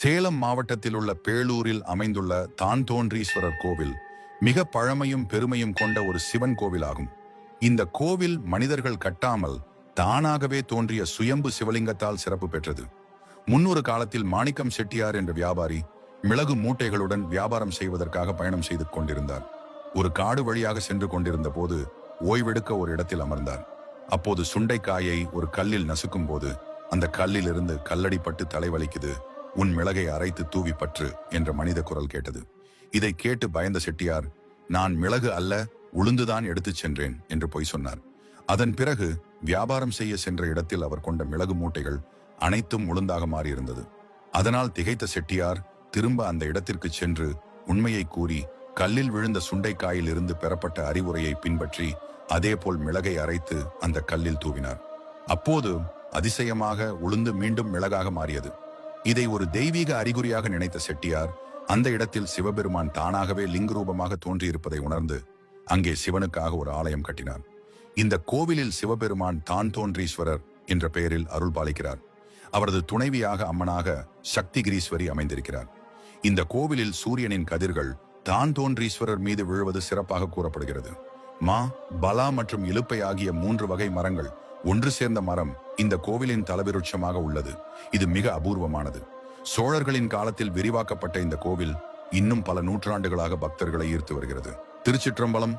சேலம் மாவட்டத்தில் உள்ள பேளூரில் அமைந்துள்ள தான்தோன்றீஸ்வரர் கோவில் மிக பழமையும் பெருமையும் கொண்ட ஒரு சிவன் கோவிலாகும். இந்த கோவில் மனிதர்கள் கட்டாமல் தானாகவே தோன்றிய சுயம்பு சிவலிங்கத்தால் சிறப்பு பெற்றது. முன்னொரு காலத்தில் மாணிக்கம் செட்டியார் என்ற வியாபாரி மிளகு மூட்டைகளுடன் வியாபாரம் செய்வதற்காக பயணம் செய்து கொண்டிருந்தார். ஒரு காடு வழியாக சென்று கொண்டிருந்த போது ஓய்வெடுக்க ஒரு இடத்தில் அமர்ந்தார். அப்போது சுண்டைக்காயை ஒரு கல்லில் நசுக்கும் போது அந்த கல்லில் இருந்து கல்லடிப்பட்டு தலைவலிக்குது உன் மிளகை அரைத்து தூவி பற்று என்ற மனித குரல் கேட்டது. இதை கேட்டு பயந்த செட்டியார் நான் மிளகு அல்ல உளுந்துதான் எடுத்துச் சென்றேன் என்று பொய் சொன்னார். அதன் பிறகு வியாபாரம் செய்ய சென்ற இடத்தில் அவர் கொண்ட மிளகு மூட்டைகள் அனைத்தும் உளுந்தாக மாறியிருந்தது. அதனால் திகைத்த செட்டியார் திரும்ப அந்த இடத்திற்கு சென்று உண்மையை கூறி கல்லில் விழுந்த சுண்டைக்காயில் இருந்து பெறப்பட்ட அறிவுரையை பின்பற்றி அதேபோல் மிளகை அரைத்து அந்த கல்லில் தூவினார். அப்போது அதிசயமாக உளுந்து மீண்டும் மிளகாக மாறியது. இதை ஒரு தெய்வீக அறிகுறியாக நினைத்த செட்டியார் அந்த இடத்தில் சிவபெருமான் தானாகவே லிங்க ரூபமாக தோன்றியிருப்பதை உணர்ந்து அங்கே சிவனுக்காக ஒரு ஆலயம் கட்டினார். இந்த கோவிலில் சிவபெருமான் தான் தோன்றீஸ்வரர் என்ற பெயரில் அருள் பாலிக்கிறார் அவரது துணைவியாக அம்மனாக சக்திகிரீஸ்வரி அமைந்திருக்கிறார். இந்த கோவிலில் சூரியனின் கதிர்கள் தான் தோன்றீஸ்வரர் மீது விழுவது சிறப்பாக கூறப்படுகிறது. மா பலா மற்றும் இழுப்பை ஆகிய மூன்று வகை மரங்கள் ஒன்று சேர்ந்த மரம் இந்த கோவிலின் தலவிருட்சமாக உள்ளது. இது மிக அபூர்வமானது. சோழர்களின் காலத்தில் விரிவாக்கப்பட்ட இந்த கோவில் இன்னும் பல நூற்றாண்டுகளாக பக்தர்களை ஈர்த்து வருகிறது. திருச்சிற்றம்பலம்